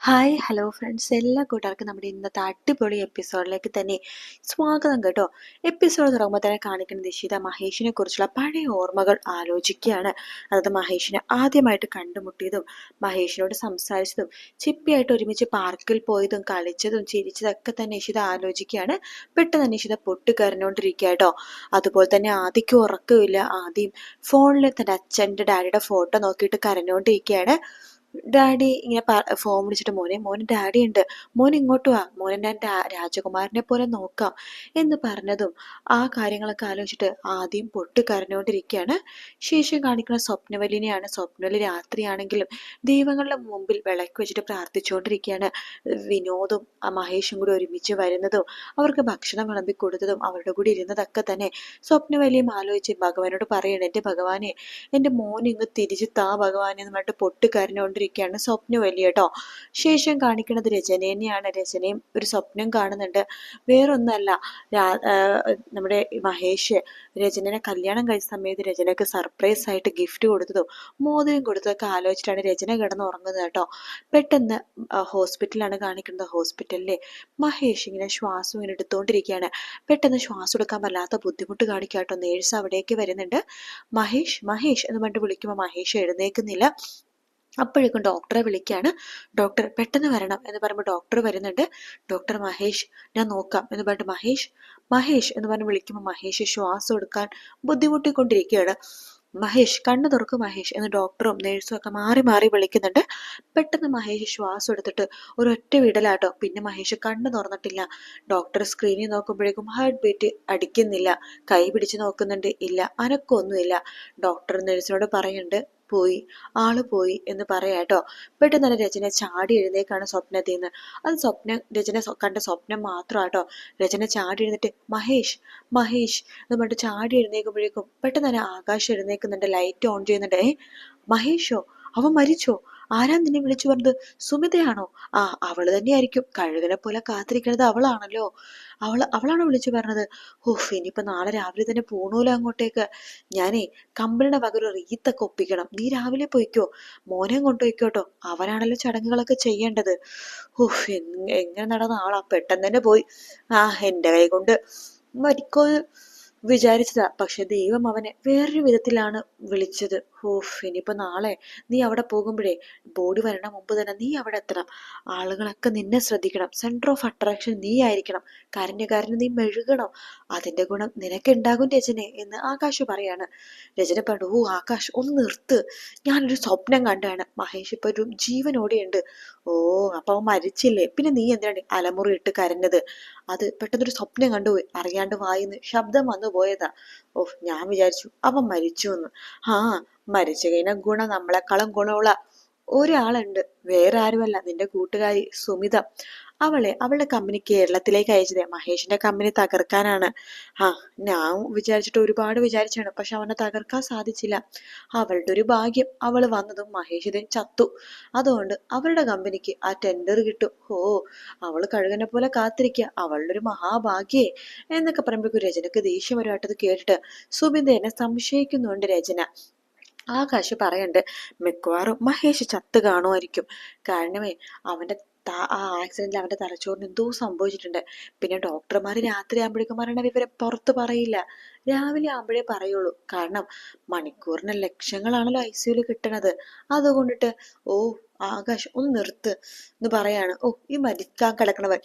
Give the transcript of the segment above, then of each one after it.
Hi hello friends എല്ലാ കൂട്ടുകാർക്കും നമ്മുടെ ഇന്നത്തെ അടിപൊളി എപ്പിസോഡിലേക്ക് തന്നെ സ്വാഗതം കേട്ടോ. എപ്പിസോഡ് തുടങ്ങുമ്പോൾ തന്നെ കാണിക്കുന്ന നിശിത മഹേഷിനെ കുറിച്ചുള്ള പഴയ ഓർമ്മകൾ ആലോചിക്കുകയാണ്. അതായത് മഹേഷിനെ ആദ്യമായിട്ട് കണ്ടുമുട്ടിയതും മഹേഷിനോട് സംസാരിച്ചതും ചിപ്പിയായിട്ട് ഒരുമിച്ച് പാർക്കിൽ പോയതും കളിച്ചതും ചിരിച്ചതൊക്കെ തന്നെ നിശിത ആലോചിക്കുകയാണ്. പെട്ടെന്ന് നിശിത പൊട്ടിക്കരഞ്ഞുകൊണ്ടിരിക്കുക കേട്ടോ. അതുപോലെ തന്നെ ആദ്യക്ക് ഉറക്കമില്ല. ആദ്യം ഫോണിൽ തന്റെ അച്ഛന്റെ ഡാഡിയുടെ ഫോട്ടോ നോക്കിയിട്ട് കരഞ്ഞുകൊണ്ടിരിക്കുകയാണ്. ഡാഡി ഇങ്ങനെ ഫോൺ വിളിച്ചിട്ട് മോനെ മോൻ ഡാഡി ഉണ്ട് മോൻ ഇങ്ങോട്ട് വാ. മോനെ ഞാൻ രാജകുമാരനെ പോലെ നോക്കാം എന്ന് പറഞ്ഞതും ആ കാര്യങ്ങളൊക്കെ ആലോചിച്ചിട്ട് ആദ്യം പൊട്ട് കരഞ്ഞുകൊണ്ടിരിക്കുകയാണ് ശേഷം കാണിക്കുന്ന സ്വപ്നവലിനെയാണ് സ്വപ്നവലി രാത്രിയാണെങ്കിലും ദൈവങ്ങളുടെ മുമ്പിൽ വിളക്ക് വെച്ചിട്ട് പ്രാർത്ഥിച്ചുകൊണ്ടിരിക്കുകയാണ്. വിനോദും മഹേഷും കൂടി ഒരുമിച്ച് വരുന്നതും അവർക്ക് ഭക്ഷണം വിളമ്പി കൊടുത്തതും അവരുടെ കൂടി ഇരുന്നതൊക്കെ തന്നെ സ്വപ്നവലിയും ആലോചിച്ച് ഭഗവാനോട് പറയണം എന്റെ ഭഗവാനെ എന്റെ മോൻ ഇങ്ങ് തിരിച്ച് താ ഭഗവാനെ എന്ന് പറഞ്ഞിട്ട് പൊട്ടിക്കരഞ്ഞുകൊണ്ട് കൊണ്ടിരിക്കുകയാണ് സ്വപ്നം വലിയ കേട്ടോ ശേഷം കാണിക്കുന്നത് രചന തന്നെയാണ് രചനയും ഒരു സ്വപ്നം കാണുന്നുണ്ട്. വേറൊന്നല്ല നമ്മുടെ മഹേഷ് രചനനെ കല്യാണം കഴിച്ച സമയത്ത് രചനക്ക് സർപ്രൈസ് ആയിട്ട് ഗിഫ്റ്റ് കൊടുത്തതും മോതിരം കൊടുത്തതൊക്കെ ആലോചിച്ചിട്ടാണ് രചന കിടന്ന് ഉറങ്ങുന്നത് കേട്ടോ പെട്ടെന്ന് ഹോസ്പിറ്റലാണ് കാണിക്കുന്നത് ഹോസ്പിറ്റലിലെ മഹേഷ് ഇങ്ങനെ ശ്വാസം ഇങ്ങനെ എടുത്തുകൊണ്ടിരിക്കുകയാണ് പെട്ടെന്ന് ശ്വാസം എടുക്കാൻ വല്ലാത്ത ബുദ്ധിമുട്ട് കാണിക്കുക കേട്ടോ നേഴ്സ് അവിടേക്ക് വരുന്നുണ്ട്. മഹേഷ് മഹേഷ് എന്ന് പറഞ്ഞിട്ട് വിളിക്കുമ്പോൾ മഹേഷ് എഴുന്നേക്കുന്നില്ല അപ്പോഴേക്കും ഡോക്ടറെ വിളിക്കുകയാണ് ഡോക്ടർ പെട്ടെന്ന് വരണം എന്ന് പറയുമ്പോൾ ഡോക്ടർ വരുന്നുണ്ട്. ഡോക്ടർ മഹേഷ് ഞാൻ നോക്കാം എന്ന് പറഞ്ഞിട്ട് മഹേഷ് മഹേഷ് എന്ന് പറഞ്ഞ് വിളിക്കുമ്പോൾ മഹേഷ് ശ്വാസം എടുക്കാൻ ബുദ്ധിമുട്ടിക്കൊണ്ടിരിക്കുകയാണ്. മഹേഷ് കണ്ണു തുറക്കും മഹേഷ് എന്ന് ഡോക്ടറും നേഴ്സും ഒക്കെ മാറി മാറി വിളിക്കുന്നുണ്ട്. പെട്ടെന്ന് മഹേഷ് ശ്വാസം എടുത്തിട്ട് ഒരൊറ്റ വിടലാട്ടോ. പിന്നെ മഹേഷ് കണ്ണു തുറന്നിട്ടില്ല. ഡോക്ടർ സ്ക്രീനിൽ നോക്കുമ്പോഴേക്കും ഹാർട്ട് ബീറ്റ് അടിക്കുന്നില്ല. കൈ പിടിച്ച് നോക്കുന്നുണ്ട്. ഇല്ല അനക്കൊന്നുമില്ല. ഡോക്ടർ നേഴ്സിനോട് പറയുന്നുണ്ട്. പോയി ആൾ പോയി എന്ന് പറയാട്ടോ പെട്ടെന്ന് തന്നെ രചന ചാടി എഴുന്നേക്കാണ് സ്വപ്നത്തിൽ നിന്ന്. അത് സ്വപ്നം രചന കണ്ട സ്വപ്നം മാത്രമാട്ടോ രചന ചാടി എഴുന്നിട്ട് മഹേഷ് മഹേഷ് എന്ന് പറഞ്ഞിട്ട് ചാടി എഴുന്നേക്കുമ്പോഴേക്കും പെട്ടെന്ന് തന്നെ ആകാശം എഴുന്നേക്കുന്നുണ്ട് ലൈറ്റ് ഓൺ ചെയ്യുന്നുണ്ട്. ഏ മഹേഷോ? അവൻ മരിച്ചോ? ആരാ നിന്നെ വിളിച്ചു പറഞ്ഞത്? സുമിതയാണോ? ആ അവൾ തന്നെയായിരിക്കും. കഴുകനെ പോലെ കാത്തിരിക്കുന്നത് അവളാണല്ലോ. അവൾ അവളാണോ വിളിച്ചു പറഞ്ഞത്? ഓഹ് ഇനിയിപ്പോ നാളെ രാവിലെ തന്നെ പോണൂലോ അങ്ങോട്ടേക്ക്. ഞാനേ കമ്പനിയുടെ പകരം റീത്തൊക്കെ ഒപ്പിക്കണം നീ രാവിലെ പോയിക്കോ. മോനെ കൊണ്ടുപോയിക്കോട്ടോ. അവനാണല്ലോ ചടങ്ങുകളൊക്കെ ചെയ്യേണ്ടത്. ഓഹ് എങ്ങനെ നടന്ന ആളാ? പെട്ടെന്ന് തന്നെ പോയി. ആ എന്റെ കൈ കൊണ്ട് മരിക്കോ വിചാരിച്ചതാ. പക്ഷെ ദൈവം അവനെ വേറൊരു വിധത്തിലാണ് വിളിച്ചത്. ഓഫ് ഇനിയിപ്പോൾ നാളെ നീ അവിടെ പോകുമ്പോഴേ ബോഡി വരണ മുമ്പ് തന്നെ നീ അവിടെ എത്തണം. ആളുകളൊക്കെ നിന്നെ ശ്രദ്ധിക്കണം. സെന്റർ ഓഫ് അട്രാക്ഷൻ നീ ആയിരിക്കണം. കരഞ്ഞ് നീ മെഴുകണം. അതിന്റെ ഗുണം നിനക്കുണ്ടാകും രചനെ എന്ന് ആകാശ് പറയാണ്. രചന പറഞ്ഞു ഓ ആകാശ് ഒന്ന് നിർത്ത്. ഞാനൊരു സ്വപ്നം കണ്ടാണ് മഹേഷ് ഇപ്പൊ ഒരു ജീവനോടെയുണ്ട്. ഓ അപ്പൊ അവൻ മരിച്ചില്ലേ? പിന്നെ നീ എന്തിനാണ് അലമുറി ഇട്ട് കരഞ്ഞത്? അത് പെട്ടെന്നൊരു സ്വപ്നം കണ്ടുപോയി അറിയാണ്ട് വായിന്ന് ശബ്ദം വന്നു പോയതാ. ഓ ഞാൻ വിചാരിച്ചു അവൻ മരിച്ചു എന്ന് ആ മരിച്ചു കഴിഞ്ഞ ഗുണം നമ്മളെക്കാളും ഗുണമുള്ള ഒരാളുണ്ട്. വേറെ ആരുമല്ല നിന്റെ കൂട്ടുകാരി സുമിത. അവളെ അവളുടെ കമ്പനി കേരളത്തിലേക്ക് അയച്ചതേ. മഹേഷിന്റെ കമ്പനി തകർക്കാനാണ്. ആ ഞാൻ വിചാരിച്ചിട്ട് ഒരുപാട് വിചാരിച്ചാണ്. പക്ഷെ അവനെ തകർക്കാൻ സാധിച്ചില്ല. അവളുടെ ഒരു ഭാഗ്യം അവൾ വന്നതും മഹേഷ് ഇതേ ചത്തു. അതുകൊണ്ട് അവളുടെ കമ്പനിക്ക് ആ ടെൻഡർ കിട്ടും. ഓ അവൾ കഴുകനെ പോലെ കാത്തിരിക്കുക അവളുടെ ഒരു മഹാഭാഗ്യേ എന്നൊക്കെ പറയുമ്പോഴേക്കും രചനക്ക് ദേഷ്യം വരുമായിട്ടത് കേട്ടിട്ട് സുബിന്ദ എന്നെ സംശയിക്കുന്നുണ്ട് രചന. ആകാശ് പറയണ്ട് മിക്കവാറും മഹേഷ് ചത്ത് കാണുമായിരിക്കും. കാരണമേ അവന്റെ ആ ആക്സിഡന്റിൽ അവന്റെ തലച്ചോറിന് എന്തോ സംഭവിച്ചിട്ടുണ്ട്. പിന്നെ ഡോക്ടർമാർ രാത്രി ആകുമ്പോഴേക്കും മരണ വിവരം പുറത്ത് പറയില്ല. രാവിലെ ആകുമ്പോഴേ പറയുള്ളൂ. കാരണം മണിക്കൂറിന് ലക്ഷങ്ങളാണല്ലോ ഐ സിയുൽ കിട്ടണത്. അതുകൊണ്ടിട്ട് ഓ ആകാശ് ഒന്ന് നിർത്ത് എന്ന് പറയാണ്. ഓ ഈ മരിക്കാൻ കിടക്കണവൻ.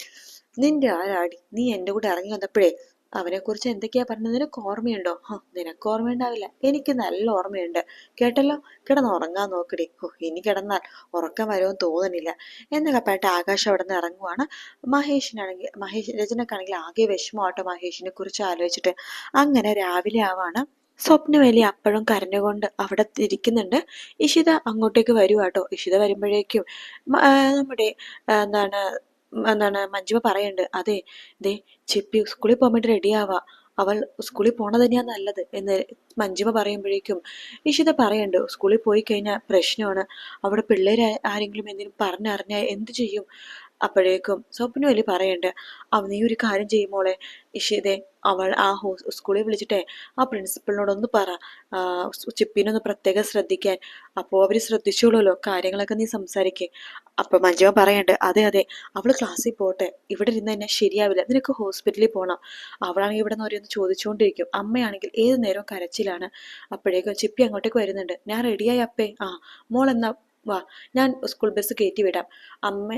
നിന്റെ ആരാടി നീ എന്റെ കൂടെ ഇറങ്ങി വന്നപ്പോഴേ അവനെക്കുറിച്ച് എന്തൊക്കെയാ പറഞ്ഞത്? നിനക്ക് ഓർമ്മയുണ്ടോ? നിനക്ക് ഓർമ്മയുണ്ടാവില്ല. എനിക്ക് നല്ല ഓർമ്മയുണ്ട്. കേട്ടല്ലോ? കിടന്ന് ഉറങ്ങാൻ നോക്കടി. ഓ ഇനി കിടന്നാൽ ഉറക്കം വരുമെന്ന് തോന്നുന്നില്ല എന്നൊക്കെ പറഞ്ഞിട്ട് ആകാശം അവിടെ നിന്ന് ഇറങ്ങുവാണ്. മഹേഷിനാണെങ്കിൽ മഹേഷ് രചനക്കാണെങ്കിൽ ആകെ വിഷമമാട്ടോ മഹേഷിനെ കുറിച്ച് ആലോചിച്ചിട്ട്. അങ്ങനെ രാവിലെ ആവാണ്. സ്വപ്നവേലി അപ്പോഴും കരഞ്ഞുകൊണ്ട് അവിടെ ഇരിക്കുന്നുണ്ട്. ഇഷിത അങ്ങോട്ടേക്ക് വരുവാട്ടോ. ഇഷിത വരുമ്പോഴേക്കും നമ്മുടെ എന്താണ് എന്താണ് മഞ്ജുമ പറയുന്നുണ്ട് അതെ ദേ ചെപ്പി സ്കൂളിൽ പോകാൻ വേണ്ടി റെഡിയാവാ അവൾ സ്കൂളിൽ പോണത് തന്നെയാണ് നല്ലത് എന്ന് മഞ്ജുമ പറയുമ്പോഴേക്കും ഇഷിത പറയണ്ട് സ്കൂളിൽ പോയി കഴിഞ്ഞാൽ പ്രശ്നമാണ്. അവിടെ പിള്ളേർ ആരെങ്കിലും എന്തെങ്കിലും പറഞ്ഞറിഞ്ഞാൽ എന്ത് ചെയ്യും? അപ്പോഴേക്കും സ്വപ്നവലി പറയണ്ട് അവ നീ ഒരു കാര്യം ചെയ്യുമോളെ ഇഷിതെ അവൾ ആ സ്കൂളിൽ വിളിച്ചിട്ടെ ആ പ്രിൻസിപ്പളിനോടൊന്ന് പറ. ചിപ്പിനൊന്ന് പ്രത്യേകം ശ്രദ്ധിക്കാൻ. അപ്പോൾ അവർ ശ്രദ്ധിച്ചോളൂല്ലോ കാര്യങ്ങളൊക്കെ നീ സംസാരിക്കേ. അപ്പൊ മഞ്ജുവ പറയണ്ട് അതെ അതെ അവൾ ക്ലാസ്സിൽ പോട്ടെ. ഇവിടെ ഇരുന്ന് തന്നെ ശരിയാവില്ല. നിനക്ക് ഹോസ്പിറ്റലിൽ പോകണം അവളാണെങ്കിൽ ഇവിടെ നിന്ന് ഓരോന്ന് ചോദിച്ചുകൊണ്ടിരിക്കും അമ്മയാണെങ്കിൽ ഏത് നേരവും കരച്ചിലാണ്. അപ്പോഴേക്കും ചിപ്പി അങ്ങോട്ടേക്ക് വരുന്നുണ്ട് ഞാൻ റെഡിയായി അപ്പേ. ആ മോൾ എന്നാ വാ ഞാൻ സ്കൂൾ ബസ് കയറ്റി വിടാം. അമ്മ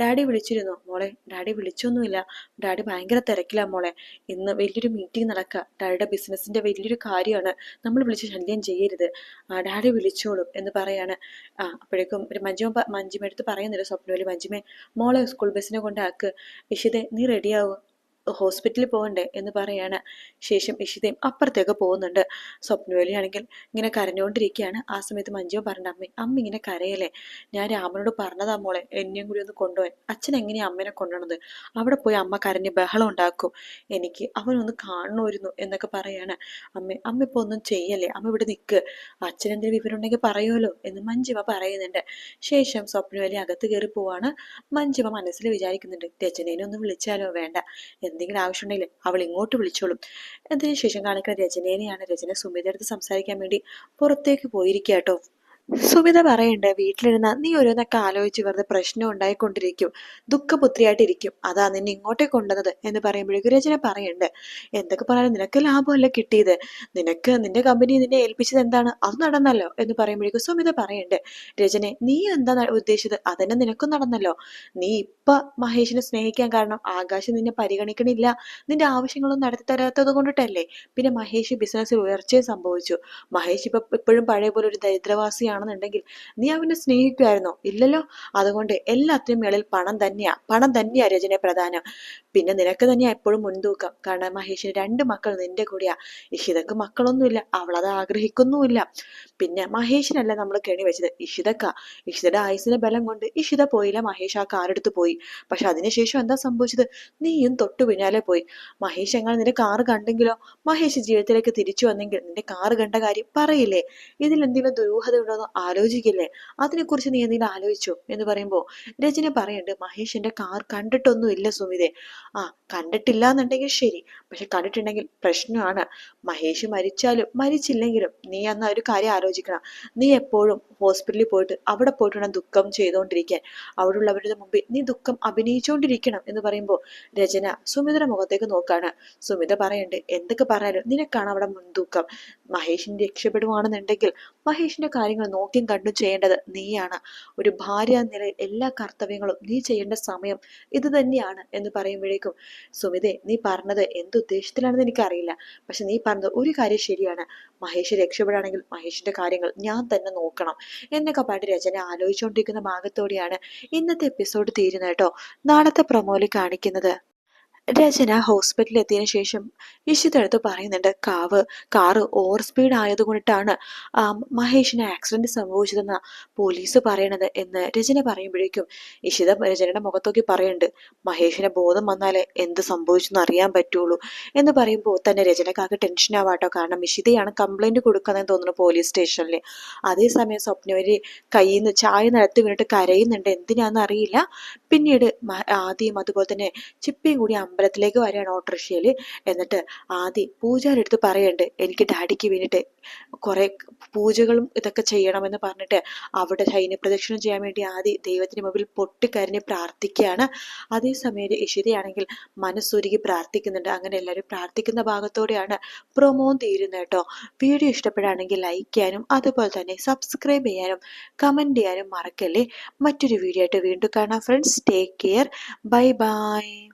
ഡാഡി വിളിച്ചിരുന്നു? മോളെ ഡാഡി വിളിച്ചൊന്നുമില്ല. ഡാഡി ഭയങ്കര തിരക്കിലാ മോളെ. ഇന്ന് വലിയൊരു മീറ്റിംഗ് നടക്കുക ഡാഡിയുടെ ബിസിനസ്സിന്റെ വലിയൊരു കാര്യമാണ്. നമ്മൾ വിളിച്ച് ശല്യം ചെയ്യരുത്. ആ ഡാഡി വിളിച്ചോളും എന്ന് പറയാണ്. ആ അപ്പോഴേക്കും ഒരു മഞ്ജുമ മഞ്ജിമ എടുത്ത് പറയുന്നില്ല സ്വപ്നവലി മഞ്ജിമേ മോളെ സ്കൂൾ ബസ്സിനെ കൊണ്ടാക്ക് ഇഷിതെ നീ റെഡിയാവും ഹോസ്പിറ്റലിൽ പോകണ്ടേ എന്ന് പറയാണ്. ശേഷം ഇഷിതയും അപ്പുറത്തേക്ക് പോകുന്നുണ്ട്. സ്വപ്നവേലിയാണെങ്കിൽ ഇങ്ങനെ കരഞ്ഞുകൊണ്ടിരിക്കുകയാണ്. ആ സമയത്ത് മഞ്ജു പറഞ്ഞ അമ്മ അമ്മ ഇങ്ങനെ കരയല്ലേ? ഞാൻ രാമനോട് പറഞ്ഞതാ മോളെ. എന്നെയും കൂടി ഒന്ന് കൊണ്ടുപോയി അച്ഛൻ എങ്ങനെയാ അമ്മനെ കൊണ്ടുവന്നത് അവിടെ പോയി അമ്മ കരഞ്ഞ് ബഹളം ഉണ്ടാക്കും. എനിക്ക് അവനൊന്ന് കാണണമായിരുന്നു എന്നൊക്കെ പറയാണ്. അമ്മ അമ്മ ഇപ്പൊ ഒന്നും ചെയ്യല്ലേ? അമ്മ ഇവിടെ നിൽക്ക് അച്ഛൻ എന്തെങ്കിലും വിവരമുണ്ടെങ്കിൽ പറയുമല്ലോ എന്ന് മഞ്ജിമ പറയുന്നുണ്ട്. ശേഷം സ്വപ്നവേലി അകത്ത് കയറി പോവാണ്. മഞ്ജിമ മനസ്സിൽ വിചാരിക്കുന്നുണ്ട് രചനേനെ ഒന്ന് വിളിച്ചാലോ? വേണ്ട. എന്തെങ്കിലും ആവശ്യമുണ്ടെങ്കിൽ അവൾ ഇങ്ങോട്ട് വിളിച്ചോളും. അതിനുശേഷം കാണിക്കുന്ന രചനേനെയാണ് രചന സുമിത അടുത്ത് സംസാരിക്കാൻ വേണ്ടി പുറത്തേക്ക് പോയിരിക്കുക കേട്ടോ. സുമിത പറയണ്ട് വീട്ടിലിരുന്ന നീ ഓരോന്നൊക്കെ ആലോചിച്ച് വെറുതെ പ്രശ്നം ഉണ്ടായിക്കൊണ്ടിരിക്കും ദുഃഖപുത്രിയായിട്ടിരിക്കും. അതാ നിന്നെ ഇങ്ങോട്ടേ കൊണ്ടുവന്നത് എന്ന് പറയുമ്പോഴേക്കും രചന പറയണ്ട് എന്തൊക്കെ പറയാനും നിനക്ക് ലാഭമല്ല കിട്ടിയത്? നിനക്ക് നിന്റെ കമ്പനി നിന്നെ ഏൽപ്പിച്ചത് എന്താണ്? അത് നടന്നല്ലോ എന്ന് പറയുമ്പോഴേക്കും സുമിത പറയണ്ട് രചനെ നീ എന്താ ഉദ്ദേശിച്ചത്? അതന്നെ നിനക്കും നടന്നല്ലോ. നീ ഇപ്പൊ മഹേഷിനെ സ്നേഹിക്കാൻ കാരണം ആകാശം നിന്നെ പരിഗണിക്കണില്ല. നിന്റെ ആവശ്യങ്ങളൊന്നും നടത്തി തരാത്തത് കൊണ്ടിട്ടല്ലേ? പിന്നെ മഹേഷ് ബിസിനസ്സിൽ ഉയർച്ചയും സംഭവിച്ചു. മഹേഷ് ഇപ്പൊ ഇപ്പോഴും പഴയ പോലെ ഒരു ദരിദ്രവാസിയാണെന്നുണ്ടെങ്കിൽ നീ അവനെ സ്നേഹിക്കുമായിരുന്നോ ഇല്ലല്ലോ. അതുകൊണ്ട് എല്ലാത്തിനും മേളിൽ പണം തന്നെയാ. പണം തന്നെയാ രചന പ്രധാനം. പിന്നെ നിനക്ക് തന്നെയാ എപ്പോഴും മുൻതൂക്കം. കാരണം മഹേഷിന് രണ്ട് മക്കൾ നിന്റെ കൂടെയാ. ഇഷിതക്ക് മക്കളൊന്നുമില്ല അവളത് ആഗ്രഹിക്കുന്നുമില്ല. പിന്നെ മഹേഷിനല്ല നമ്മൾ കെണി വെച്ചത്? ഇഷിതക്ക. ഇഷിതയുടെ ആയുസിന്റെ ബലം കൊണ്ട് ഇഷിത പോയില്ല മഹേഷ് ആ കാറെടുത്ത് പോയി. പക്ഷെ അതിനുശേഷം എന്താ സംഭവിച്ചത്? നീയും തൊട്ടു പിന്നാലെ പോയി. മഹേഷ് എങ്ങനെ നിന്റെ കാറ് കണ്ടെങ്കിലോ? മഹേഷ് ജീവിതത്തിലേക്ക് തിരിച്ചു വന്നെങ്കിൽ നിന്റെ കാറ് കണ്ട കാര്യം പറയില്ലേ? ഇതിൽ എന്തെങ്കിലും ദുരൂഹത ഉണ്ടോന്ന് ആലോചിക്കില്ലേ? അതിനെക്കുറിച്ച് നീ എന്തെങ്കിലും ആലോചിച്ചോ? എന്ന് പറയുമ്പോൾ രചന പറയണ്ട് മഹേഷിന്റെ കാർ കാർ കണ്ടിട്ടൊന്നുമില്ല സുമിതെ. ആ കണ്ടിട്ടില്ല എന്നുണ്ടെങ്കിൽ ശരി. പക്ഷെ കണ്ടിട്ടുണ്ടെങ്കിൽ പ്രശ്നമാണ്. മഹേഷ് മരിച്ചാലും മരിച്ചില്ലെങ്കിലും നീ അന്ന് ഒരു കാര്യം ആലോചിക്കണം. നീ എപ്പോഴും ഹോസ്പിറ്റലിൽ പോയിട്ട് അവിടെ പോയിട്ട് വേണം ദുഃഖം ചെയ്തുകൊണ്ടിരിക്കാൻ. അവിടെ ഉള്ളവരുടെ മുമ്പിൽ നീ ദുഃഖം അഭിനയിച്ചുകൊണ്ടിരിക്കണം എന്ന് പറയുമ്പോൾ രചന സുമിതയുടെ മുഖത്തേക്ക് നോക്കാണ്. സുമിത പറയുണ്ട് എന്തൊക്കെ പറഞ്ഞാലും നിനക്കാണ് അവിടെ ദുഃഖം. മഹേഷിന് രക്ഷപ്പെടുവാണെന്നുണ്ടെങ്കിൽ മഹേഷിന്റെ കാര്യങ്ങൾ നോക്കിയും കണ്ടും ചെയ്യേണ്ടത് നീയാണ്. ഒരു ഭാര്യ നിലയിൽ എല്ലാ കർത്തവ്യങ്ങളും നീ ചെയ്യേണ്ട സമയം ഇത് തന്നെയാണ് എന്ന് പറയുമ്പോഴേക്കും സുമിതെ നീ പറഞ്ഞത് എന്തുദ്ദേശത്തിലാണെന്ന് എനിക്കറിയില്ല. പക്ഷെ നീ പറഞ്ഞത് ഒരു കാര്യം ശരിയാണ്. മഹേഷ് രക്ഷപ്പെടുകയാണെങ്കിൽ മഹേഷിന്റെ കാര്യങ്ങൾ ഞാൻ തന്നെ നോക്കണം. എന്നൊക്കെ പാട്ട് രചന ആലോചിച്ചുകൊണ്ടിരിക്കുന്ന ഭാഗത്തോടെയാണ് ഇന്നത്തെ എപ്പിസോഡ് തീരുന്നത് കേട്ടോ. നാളത്തെ പ്രൊമോയിൽ കാണിക്കുന്നത്. രചന ഹോസ്പിറ്റലിൽ എത്തിയതിനു ശേഷം ഇഷിതെടുത്ത് പറയുന്നുണ്ട് കാവ് കാറ് ഓവർ സ്പീഡ് ആയതുകൊണ്ടിട്ടാണ് മഹേഷിന് ആക്സിഡന്റ് സംഭവിച്ചതെന്ന പോലീസ് പറയണത് എന്ന് രചന പറയുമ്പോഴേക്കും ഇഷിത രചനയുടെ മുഖത്തോക്കി പറയുന്നുണ്ട് മഹേഷിന് ബോധം വന്നാലേ എന്ത് സംഭവിച്ചെന്ന് അറിയാൻ പറ്റുള്ളൂ എന്ന് പറയുമ്പോൾ തന്നെ രചനക്കാർക്ക് ടെൻഷൻ ആവാട്ടോ. കാരണം ഇഷിതയാണ് കംപ്ലൈന്റ് കൊടുക്കുന്നതെന്ന് തോന്നുന്നു പോലീസ് സ്റ്റേഷനിൽ അതേസമയം സ്വപ്നവര് കയ്യിൽ നിന്ന് ചായ നിലത്ത് വീണിട്ട് കരയുന്നുണ്ട്. എന്തിനാന്ന് അറിയില്ല. പിന്നീട് ആദ്യം അതുപോലെ തന്നെ ചിപ്പിയും കൂടി അമ്പലത്തിലേക്ക് വരികയാണ് ഓട്ടോറിക്ഷയിൽ എന്നിട്ട് ആദ്യം പൂജാരുടെ പറയണ്ട്. എനിക്ക് ഡാഡിക്ക് വേണ്ടിയിട്ട് കുറേ പൂജകളും ഇതൊക്കെ ചെയ്യണമെന്ന് പറഞ്ഞിട്ട് അവിടെ സൈന്യ പ്രദക്ഷിണം ചെയ്യാൻ വേണ്ടി ആദ്യം ദൈവത്തിന് മുമ്പിൽ പൊട്ടിക്കരഞ്ഞ് പ്രാർത്ഥിക്കുകയാണ്. അതേസമയം ഇഷിതയാണെങ്കിൽ മനസ്സൊരുക്കി പ്രാർത്ഥിക്കുന്നുണ്ട്. അങ്ങനെ എല്ലാവരും പ്രാർത്ഥിക്കുന്ന ഭാഗത്തോടെയാണ് പ്രൊമോം തീരുന്നത് കേട്ടോ. വീഡിയോ ഇഷ്ടപ്പെടുകയാണെങ്കിൽ ലൈക്ക് ചെയ്യാനും അതുപോലെ തന്നെ സബ്സ്ക്രൈബ് ചെയ്യാനും കമന്റ് ചെയ്യാനും മറക്കല്ലേ. മറ്റൊരു വീഡിയോ ആയിട്ട് വീണ്ടും കാണാം friends take care bye bye